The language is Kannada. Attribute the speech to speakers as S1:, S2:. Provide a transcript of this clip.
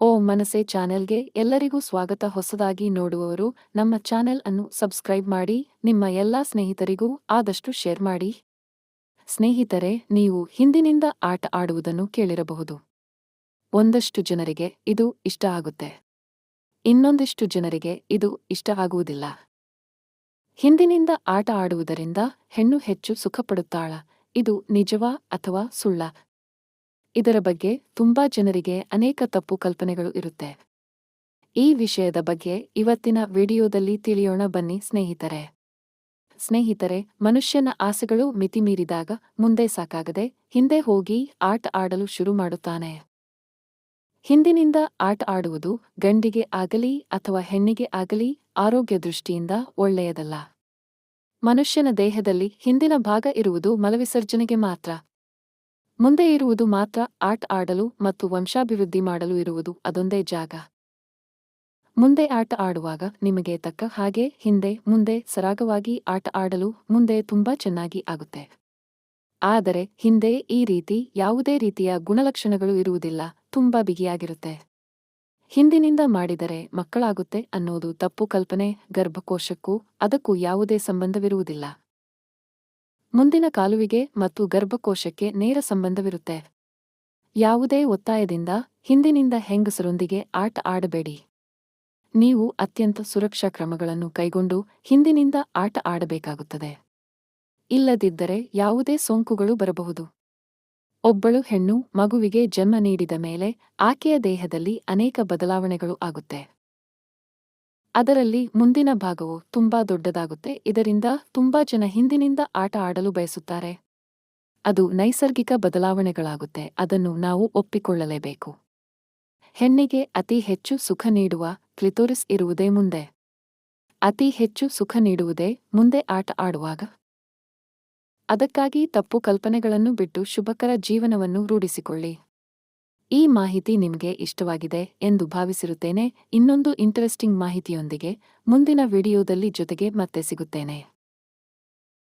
S1: ಓ ಮನಸೆ ಚಾನೆಲ್ಗೆ ಎಲ್ಲರಿಗೂ ಸ್ವಾಗತ. ಹೊಸದಾಗಿ ನೋಡುವವರು ನಮ್ಮ ಚಾನೆಲ್ ಅನ್ನು ಸಬ್ಸ್ಕ್ರೈಬ್ ಮಾಡಿ, ನಿಮ್ಮ ಎಲ್ಲಾ ಸ್ನೇಹಿತರಿಗೂ ಆದಷ್ಟು ಶೇರ್ ಮಾಡಿ. ಸ್ನೇಹಿತರೆ, ನೀವು ಹಿಂದಿನಿಂದ ಆಟ ಆಡುವುದನ್ನು ಕೇಳಿರಬಹುದು. ಒಂದಷ್ಟು ಜನರಿಗೆ ಇದು ಇಷ್ಟ ಆಗುತ್ತೆ. ಇನ್ನೊಂದಿಷ್ಟು ಜನರಿಗೆ ಇದು ಇಷ್ಟ ಆಗುವುದಿಲ್ಲ. ಹಿಂದಿನಿಂದ ಆಟ ಆಡುವುದರಿಂದ ಹೆಣ್ಣು ಹೆಚ್ಚು ಸುಖಪಡುತ್ತಾಳ. ಇದು ನಿಜವಾ ಅಥವಾ ಸುಳ್ಳ? ಇದರ ಬಗ್ಗೆ ತುಂಬಾ ಜನರಿಗೆ ಅನೇಕ ತಪ್ಪು ಕಲ್ಪನೆಗಳು ಇರುತ್ತೆ. ಈ ವಿಷಯದ ಬಗ್ಗೆ ಇವತ್ತಿನ ವಿಡಿಯೋದಲ್ಲಿ ತಿಳಿಯೋಣ ಬನ್ನಿ ಸ್ನೇಹಿತರೆ. ಸ್ನೇಹಿತರೆ, ಮನುಷ್ಯನ ಆಸೆಗಳು ಮಿತಿಮೀರಿದಾಗ ಮುಂದೆ ಸಾಕಾಗದೆ ಹಿಂದೆ ಹೋಗಿ ಆಟ ಆಡಲು ಶುರು ಮಾಡುತ್ತಾನೆ. ಹಿಂದಿನಿಂದ ಆಟ ಆಡುವುದು ಗಂಡಿಗೆ ಆಗಲಿ ಅಥವಾ ಹೆಣ್ಣಿಗೆ ಆಗಲಿ ಆರೋಗ್ಯ ದೃಷ್ಟಿಯಿಂದ ಒಳ್ಳೆಯದಲ್ಲ. ಮನುಷ್ಯನ ದೇಹದಲ್ಲಿ ಹಿಂದಿನ ಭಾಗ ಇರುವುದು ಮಲವಿಸರ್ಜನೆಗೆ ಮಾತ್ರ. ಮುಂದೆ ಇರುವುದು ಮಾತ್ರ ಆಟ ಆಡಲು ಮತ್ತು ವಂಶಾಭಿವೃದ್ಧಿ ಮಾಡಲು ಇರುವುದು ಅದೊಂದೇ ಜಾಗ. ಮುಂದೆ ಆಟ ಆಡುವಾಗ ನಿಮಗೆ ತಕ್ಕ ಹಾಗೆ ಹಿಂದೆ ಮುಂದೆ ಸರಾಗವಾಗಿ ಆಟ ಆಡಲು ಮುಂದೆ ತುಂಬಾ ಚೆನ್ನಾಗಿ ಆಗುತ್ತೆ. ಆದರೆ ಹಿಂದೆ ಈ ರೀತಿ ಯಾವುದೇ ರೀತಿಯ ಗುಣಲಕ್ಷಣಗಳು ಇರುವುದಿಲ್ಲ, ತುಂಬಾ ಬಿಗಿಯಾಗಿರುತ್ತೆ. ಹಿಂದಿನಿಂದ ಮಾಡಿದರೆ ಮಕ್ಕಳಾಗುತ್ತೆ ಅನ್ನೋದು ತಪ್ಪು ಕಲ್ಪನೆ, ಗರ್ಭಕೋಶಕ್ಕೂ ಅದಕ್ಕೂ ಯಾವುದೇ ಸಂಬಂಧವಿರುವುದಿಲ್ಲ. ಮುಂದಿನ ಕಾಲುವಿಗೆ ಮತ್ತು ಗರ್ಭಕೋಶಕ್ಕೆ ನೇರ ಸಂಬಂಧವಿರುತ್ತೆ. ಯಾವುದೇ ಒತ್ತಾಯದಿಂದ ಹಿಂದಿನಿಂದ ಹೆಂಗಸರೊಂದಿಗೆ ಆಟ ಆಡಬೇಡಿ. ನೀವು ಅತ್ಯಂತ ಸುರಕ್ಷಾ ಕ್ರಮಗಳನ್ನು ಕೈಗೊಂಡು ಹಿಂದಿನಿಂದ ಆಟ ಆಡಬೇಕಾಗುತ್ತದೆ. ಇಲ್ಲದಿದ್ದರೆ ಯಾವುದೇ ಸೋಂಕುಗಳು ಬರಬಹುದು. ಒಬ್ಬಳು ಹೆಣ್ಣು ಮಗುವಿಗೆ ಜನ್ಮ ನೀಡಿದ ಮೇಲೆ ಆಕೆಯ ದೇಹದಲ್ಲಿ ಅನೇಕ ಬದಲಾವಣೆಗಳು ಆಗುತ್ತೆ. ಅದರಲ್ಲಿ ಮುಂದಿನ ಭಾಗವು ತುಂಬಾ ದೊಡ್ಡದಾಗುತ್ತೆ. ಇದರಿಂದ ತುಂಬಾ ಜನ ಹಿಂದಿನಿಂದ ಆಟ ಆಡಲು ಬಯಸುತ್ತಾರೆ. ಅದು ನೈಸರ್ಗಿಕ ಬದಲಾವಣೆಗಳಾಗುತ್ತೆ. ಅದನ್ನು ನಾವು ಒಪ್ಪಿಕೊಳ್ಳಲೇಬೇಕು. ಹೆಣ್ಣಿಗೆ ಅತಿ ಹೆಚ್ಚು ಸುಖ ನೀಡುವ ಕ್ಲಿಟೋರಿಸ್ ಇರುವುದೇ ಮುಂದೆ. ಅತಿ ಹೆಚ್ಚು ಸುಖ ನೀಡುವುದೇ ಮುಂದೆ ಆಟ ಆಡುವಾಗ. ಅದಕ್ಕಾಗಿ ತಪ್ಪು ಕಲ್ಪನೆಗಳನ್ನು ಬಿಟ್ಟು ಶುಭಕರ ಜೀವನವನ್ನು ರೂಢಿಸಿಕೊಳ್ಳಿ. ಈ ಮಾಹಿತಿ ನಿಮಗೆ ಇಷ್ಟವಾಗಿದೆ ಎಂದು ಭಾವಿಸಿರುತ್ತೇನೆ. ಇನ್ನೊಂದು ಇಂಟರೆಸ್ಟಿಂಗ್ ಮಾಹಿತಿಯೊಂದಿಗೆ ಮುಂದಿನ ವಿಡಿಯೋದಲ್ಲಿ ಜೊತೆಗೆ ಮತ್ತೆ ಸಿಗುತ್ತೇನೆ.